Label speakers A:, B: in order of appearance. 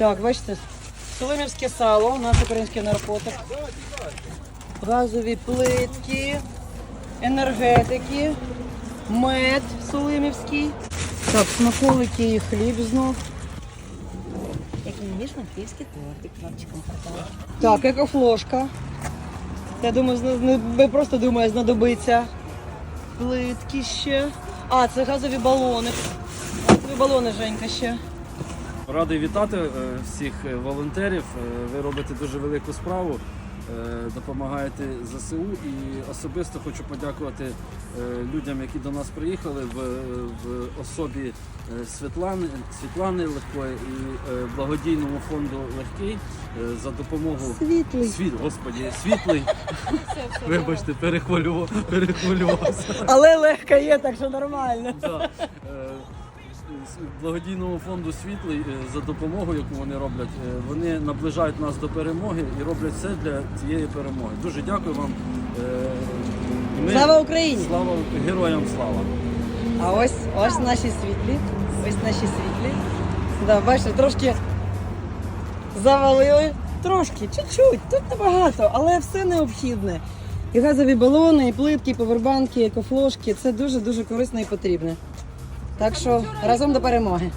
A: Так, бачите, Соломівське сало, наш український наркотик. Газові плитки, енергетики, мед солимівський. Так, смаколики і хліб знов.
B: Як не вмієш, київський тортик хлопчиком продала.
A: Так, екофлошка. Я думаю, ви просто думаю, знадобиться. Плитки ще. А, це газові балони. Газові балони, Женька, ще.
C: Радий вітати е, всіх е, волонтерів. Е, Ви робите дуже велику справу, допомагаєте ЗСУ і особисто хочу подякувати людям, які до нас приїхали в, в особі Світлани, Світлани Легкої і благодійному фонду Легкий за допомогу
A: Світлий.
C: Світ, господі, світлий. Вибачте, перехвилювався.
A: Але легка є, так що нормально.
C: Да. З благодійному фонду Світлий е, за допомогою, яку вони роблять, е, вони наближають нас до перемоги і роблять все для цієї перемоги. Дуже дякую вам. Е, ми-
A: Слава Україні!
C: Слава героям слава!
A: А ось ось наші світлі. Ось наші світлі. Да, бачите, трошки завалили. Трошки, чуть-чуть, тут небагато, але все необхідне. І газові балони, і плитки, і повербанки, і екофлошки це дуже-дуже корисно і потрібне. Так що разом до перемоги.